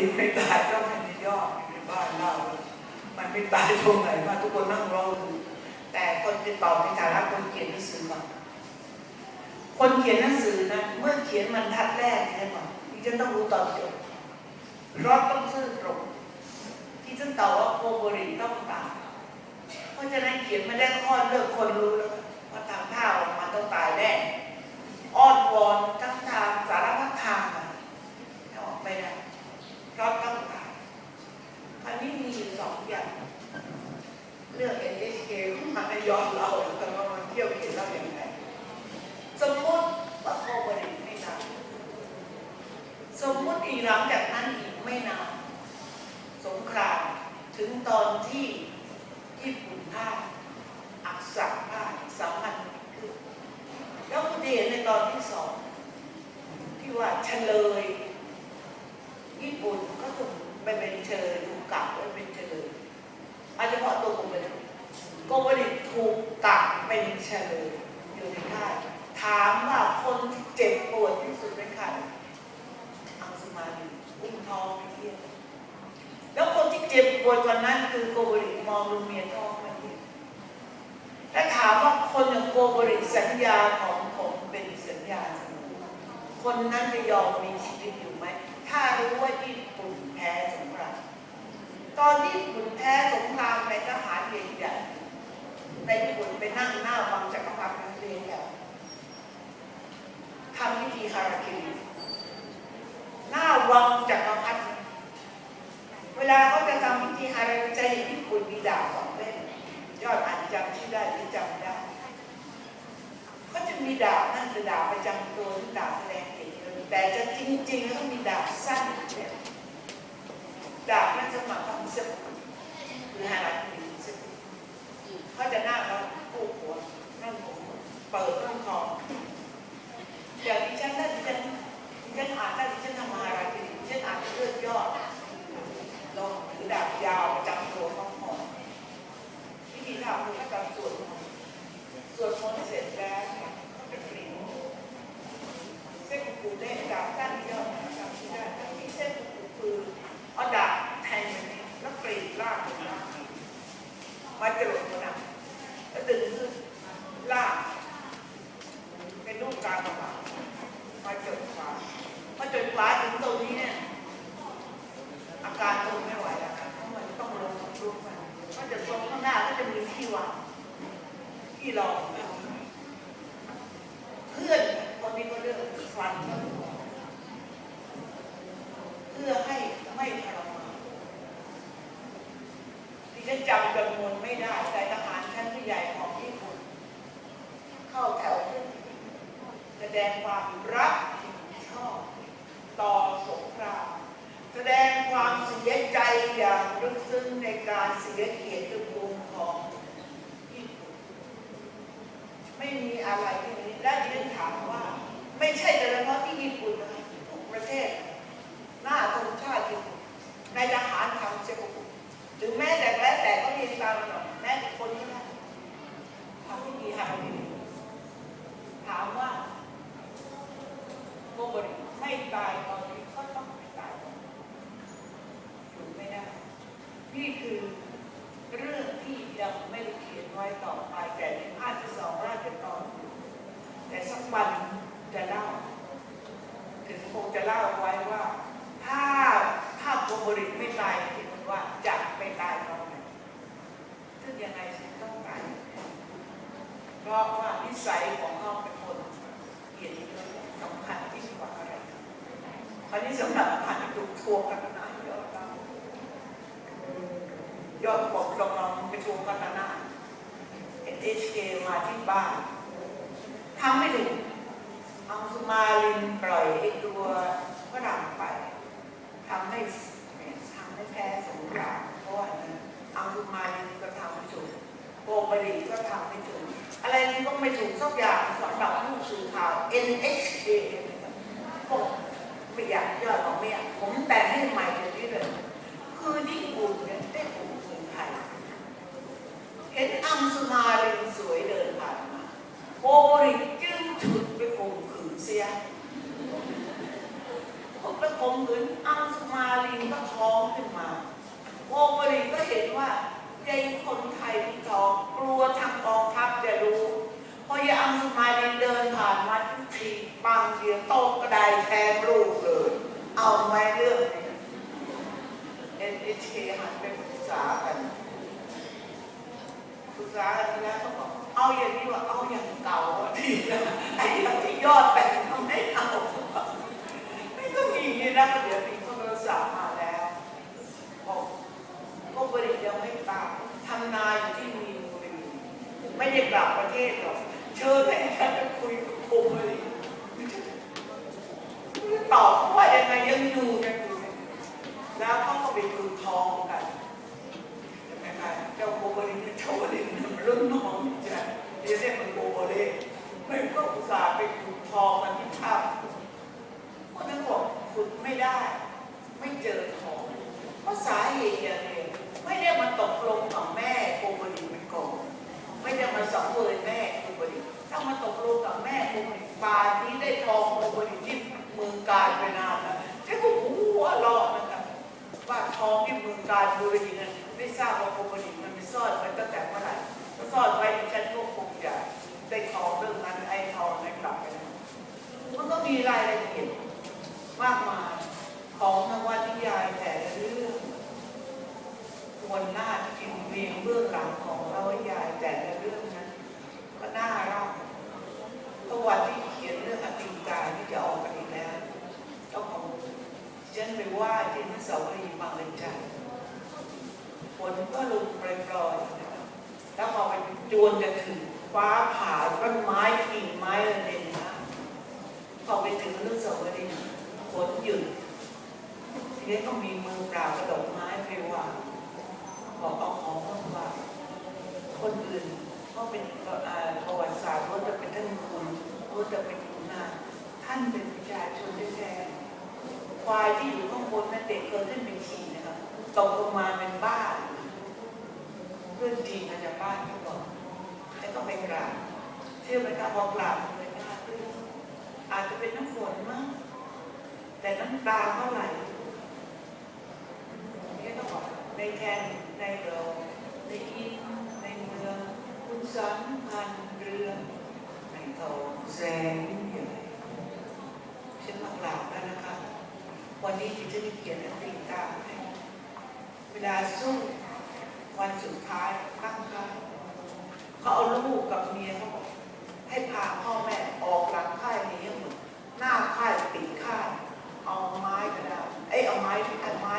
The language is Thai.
ดีไม่ตายก็ไม่มียอดในบ้านเรามันไม่ตายตรงไหนมาทุกคนนั่งรอดูแต่คนติดต่อในฐานะคนเขียนหนังสือก่อนคนเขียนหนังสือนะเมื่อเขียนมันทัดแรกเนี่ยก่อนที่จะต้องรู้ตอนจบรอดต้องซื่อตรงที่ฉันตอบว่าโกโบริต้องตายเพราะฉะนั้นเขียนไม่ได้ข้อเลิกคนรู้แล้วว่าทำท่าออกมาต้องตายแน่อ้อนวอนทั้งทางสารพัดทางอะออกไม่ได้รอดต้องตายอันนี้มีอยู่สองอย่าง เรื่อง NHK มาให้ย้อนเราแต่ว่ามันเที่ยวเขียนเราอย่างไรสมมติว่าโคบริไม่นานสมมติอีกหลังจากนั้นอีกไม่นาน สงครามถึง ตอนที่ญี่ปุ่นพ่ายอักษรพ่ายสามพันขึ้นแล้วคุณเห็นในตอนที่สองที่ว่าเฉลย ญี่ปุ่นก็ถูกไปเป็นเชลยถูกกลับไว้เป็นเฉลยอาจจะเฉพาะตัวกรมบริกรมบริถูกกักเป็นเฉลยอยู่ในค่ายถามว่าคนที่เจ็บปวดที่สุดเป็นใครอังสุมาลีอุ้มท้องไปเที่ยวแล้วคนที่ เจ็บปวดกว่านั้นคือโกบริมองดูเมียท้องไม่เห็นและถามว่าคนอย่างโกบริสัญญาของผมเป็นสัญญาเสมอคนนั้นจะยอมมีชีวิตอยู่ไหม ถ้ารู้ว่าญี่ปุ่นแพ้สงครามตอนที่ญี่ปุ่นแพ้สงครามในทหารใหญ่ๆในญี่ปุ่นไปนั่งหน้าวังจักรพรรดิเรียนแบบทำพิธีฮาราคิริหน้าวังจักรพรรดิเวลาเขาจะ ฮาราคิริจญี่ปุ่นมีดาบสองเล่มยอดอ่านจำชื่อได้หรือจำได้เขาจะมีดาบนั่นคือดาบประจำตัวหรือดาบแสดงเกียรติยศแต่จะจริงๆแล้วก็มีดาบสั้นเนี่ยดาบนั่นจะมาทำเสื้อคือฮาราคิเสื้อเขาจะหน้าเขาปูหัวนั่งผมเปิดเรื่องคออย่างที่ฉันนั่นที่ฉันที่ฉันอ่านถ้าที่ฉันทำฮาราคิที่ฉันอ่านเรื่องยอดลงหรือดาบยาวประจำตัวของหอวิธีทำคือก็ทำสวดมนต์สวดมนต์เสร็จแล้วเนี่ยก็จะกลิ่นเส้นกูเล่นดาบสั้นยอดจำที่ได้แต่ที่เส้นกูคือ เอาดาบแทงมันนี่แล้วกรีดลากมันลากมาจรดมันอะแล้วดึงขึ้นลากเป็นรูปการกระบาดมาจดฟ้ามาจดฟ้าถึงตรงนี้เนี่ยอาการทนไม่ไหวแล้วเพราะมันต้องลงรูปมันก็จะทรงข้างหน้าก็จะมีที่วาง ที่รองเพื่อนคนนี้ก็เลือกฟันเพื่อให้ไม่ทรมานที่ฉันจำจำนวนไม่ได้แต่ทหารชั้นผู้ใหญ่ของญี่ปุ่นเข้าแถวแสดงความรักชอบต่อสงครามแสดงความเสียใจอย่างลึกซึ้งในการเสียเกียรติภูมิของญี่ปุ่น ไม่มีอะไรทีนี้และที่ฉันถามว่า ไม่ใช่แต่เฉพาะที่ญี่ปุ่นนะทุกประเทศ หน้าธงชาติญี่ปุ่นในทหารทำเซกุกุหรือแม้แต่แล้วแต่ก็มีตามหรอกแม้แต่คนที่นั่นทำพิธีฮารถามว่าโกโบริไม่ตายตอนนี้ก็ต้องตายอยู่ไม่ได้นี่คือเรื่องที่ยังไม่ได้เขียนไว้ต่อไปแต่ในภาคที่สองราชตอนอยู่ แต่สันจะเล่า ถึงคงจะเล่าไว้ว่า ถ้าถ้าโกโบริไม่ตายคิดว่าจะไม่ตายตอนไหนซึ่งยังไงฉันต้องตายเพราะว่านิสัยของเขาเป็นคนเกียรติยศสำคัญที่กว่าอะไรอันนี้สำหรับผ่านถูกทวงกันนานยอดเรายอดบอกลองลองไปทวงกันนานเอ็นเอชเคมาที่บ้าน ทำไม่ถูกอังสุมาลินปล่อยไอ้ตัวฝรั่งไปทำให้ทำให้แพ้สงครามเพราะว่านั้นอังสุมาลินก็ทำไม่ถูกโกบรีก็ทำไม่ถูกอะไรนี่ก็ไม่ถูกสักอย่างสำหรับผู้สื่อข่าว NHK พวกไม่อยากยอดของไม่อยากผมแต่งให้ใหม่อย่างนี้เลย เกงคนไทยที่สองกลัวทางกองทัพจะรู้พอยาอัมสมาลิเดินผ่านมาทุกทีบางเสียงตกกระไดแทนลูกเลย เอาไม่เรื่อง NHK หันไปศึกษากันศึกษากันแล้วเขาบอกเอาอย่างนี้ว่าเอาอย่างเก่าดีนะไอ้อย่างที่ยอดไปทำให้เอาไม่ก็มีนะเดี๋ยวนี้นขาก็สาม ยังไม่ตามทำนาอยู่ที่มีนบุรีไม่ได้กลับประเทศหรอกเชิญให้ฉันไปคุยกับครูเลยตอบว่ายังไงยังอยู่ยังอยู่แล้วเขาก็ไปดูทองกันใช่ไหมคะเจ้าโกโบลินเจ้าโกโบลินมันรุ่นน้องจะเรียกเรียกมันโกโบเลมันก็อุตส่าห์ไปดูทองกันที่ภาพคนนั้นบอกขุดไม่ได้ ไม่เจอทองเพราะสาเหตุอย่างเดียวไม่ได้มาตกลงกับแม่โกโบลินไปก่อนไม่ได้มาสังเวยแม่โกโบลินถ้ามาตกลงกับแม่โกโบลินป่านนี้ได้ทองโกโบลินที่เมืองการไปนานแล้วเจ้ก็หัวเราะนะครับว่าทองที่เมืองการบุรีนั้นไม่ทราบว่าโกบริมันไปซ่อนไว้ตั้งแต่เมื่อไหร่ก็ซ่อนไว้ดิฉันก็คงจะได้ทองเรื่องนั้นไอ้ทองนั้นกลับไปแล้วมันก็มีรายละเอียดมากมายของนวนิยายแต่ละเรื่อง ควรหน้ากินเรียงเบื้องหลังของนวนิยายแต่ละเรื่องนั้นก็น่าเล่าประวัติที่เขียนเรื่องอติกาที่จะออกกันอีกแล้วเจ้าของฉันไปว่าที่อนุสาวรีบางเลนจันฝนก็ลงปล่อยๆนะครับแล้วพอไปจวนจะถึงฟ้าผ่าต้นไม้กิ่งไม้ระเด็นนะพอไปถึงอนุสาวรีฝนหยุดทีนี้ก็มีมือปราบกระดกไม้ไปวางบอกเอาของมาวาง คนอื่นก็เป็นประวัติศาสตร์ว่าจะเป็นท่านคุณว่าจะเป็นคุณนาท่านเป็นประชาชนแท้ๆควายที่อยู่ข้างบนนั้นเด็กเกิดขึ้นเป็นขี่นะครับตกลงมาเป็นบ้านเพื่อนจริงมาจากบ้านที่บอกแล้วก็ไปกราบเชื่อไหมครับพอกราบเลยนะคะอาจจะเป็นน้ำฝนมั้งแต่น้ำตาเท่าไหร่นี่ก็บอกในแคนในเรือในอินใน คุณสันพันเรือในทองแสงใหญ่ฉันมากราบแล้วนะคะ วันนี้ที่จะได้เขียนอันติตาให้เวลาสู้วันสุดท้ายตั้งค่าเขาเอาลูกกับเมียเขาบอกให้พาพ่อแม่ออกหลังค่ายนี้หมดหน้าค่ายปิดค่ายเอาไม้ก็ได้ไอ้ยเอาไม้เอาไม้